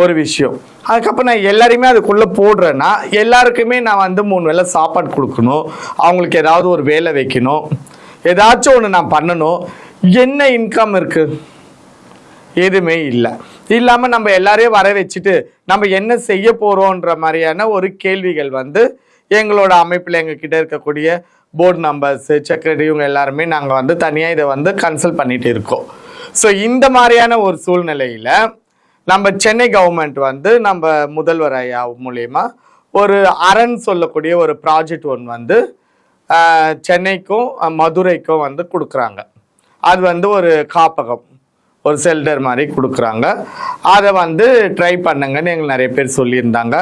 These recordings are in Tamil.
ஒரு விஷயம். அதுக்கப்புறம் நான் எல்லாரையுமே அதுக்குள்ளே போடுறேன்னா எல்லாருக்குமே நான் வந்து மூணு வேளை சாப்பாடு கொடுக்கணும். அவங்களுக்கு ஏதாவது ஒரு வேலை வைக்கணும். ஏதாச்சும் ஒன்று நான் பண்ணணும். என்ன இன்கம் இருக்குது எதுவுமே இல்லை. இல்லாமல் நம்ம எல்லாரையும் வர வச்சுட்டு நம்ம என்ன செய்ய போகிறோன்ற மாதிரியான ஒரு கேள்விகள் வந்து எங்களோட அமைப்பில் எங்ககிட்ட இருக்கக்கூடிய போர்டு நம்பர்ஸு செக்ரட்டரி இவங்க எல்லாருமே நாங்கள் வந்து தனியாக இதை வந்து கன்சல்ட் பண்ணிகிட்டு இருக்கோம். ஸோ இந்த மாதிரியான ஒரு சூழ்நிலையில் நம்ம சென்னை கவர்மெண்ட் வந்து நம்ம முதல்வர் ஐயா மூலயமா ஒரு அரண் சொல்லக்கூடிய ஒரு ப்ராஜெக்ட் ஒன்று வந்து சென்னைக்கும் மதுரைக்கும் வந்து கொடுக்குறாங்க. அது வந்து ஒரு காப்பகம் ஒரு செல்டர் மாதிரி கொடுக்குறாங்க. அதை வந்து ட்ரை பண்ணுங்கன்னு எங்களுக்கு நிறைய பேர் சொல்லியிருந்தாங்க.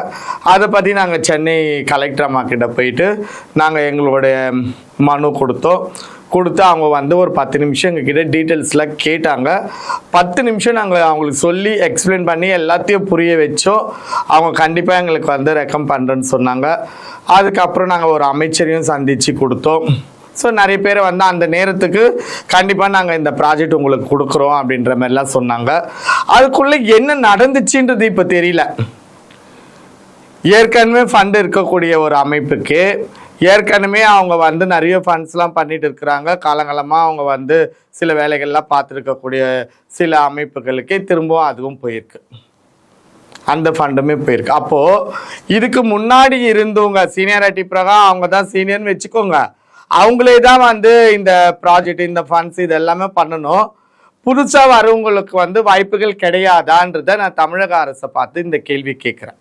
அதை பற்றி நாங்கள் சென்னை கலெக்டர் அம்மா கிட்ட போயிட்டு நாங்கள் எங்களுடைய மனு கொடுத்தோம். கொடுத்து அவங்க வந்து ஒரு பத்து நிமிஷம் எங்ககிட்ட டீட்டெயில்ஸ்லாம் கேட்டாங்க. பத்து நிமிஷம் நாங்கள் அவங்களுக்கு சொல்லி எக்ஸ்பிளைன் பண்ணி எல்லாத்தையும் புரிய வச்சோம். அவங்க கண்டிப்பாக எங்களுக்கு வந்து ரெக்கம் பண்ணுறேன்னு சொன்னாங்க. அதுக்கப்புறம் நாங்கள் ஒரு அமைச்சரையும் சந்தித்து கொடுத்தோம். ஸோ நிறைய பேர் வந்து அந்த நேரத்துக்கு கண்டிப்பாக நாங்கள் இந்த ப்ராஜெக்ட் உங்களுக்கு கொடுக்குறோம் அப்படின்ற மாதிரிலாம் சொன்னாங்க. அதுக்குள்ளே என்ன நடந்துச்சுன்றது இப்போ தெரியல. ஏற்கனவே ஃபண்ட் இருக்கக்கூடிய ஒரு அமைப்புக்கு ஏற்கனவே அவங்க வந்து நிறைய ஃபண்ட்ஸ்லாம் பண்ணிட்டு இருக்கிறாங்க. காலங்காலமாக அவங்க வந்து சில வேலைகள்லாம் பார்த்துருக்கக்கூடிய சில அமைப்புகளுக்கே திரும்பவும் அதுவும் போயிருக்கு. அந்த ஃபண்டுமே போயிருக்கு. அப்போது இதுக்கு முன்னாடி இருந்தவங்க சீனியாரிட்டி பிரகாரம் அவங்க தான் சீனியர்னு வச்சுக்கோங்க. அவங்களே தான் வந்து இந்த ப்ராஜெக்ட் இந்த ஃபண்ட்ஸ் இது எல்லாமே பண்ணணும். புதுசாக வரவங்களுக்கு வந்து வாய்ப்புகள் கிடையாதான்றதை நான் தமிழக அரசை பார்த்து இந்த கேள்வி கேட்குறேன்.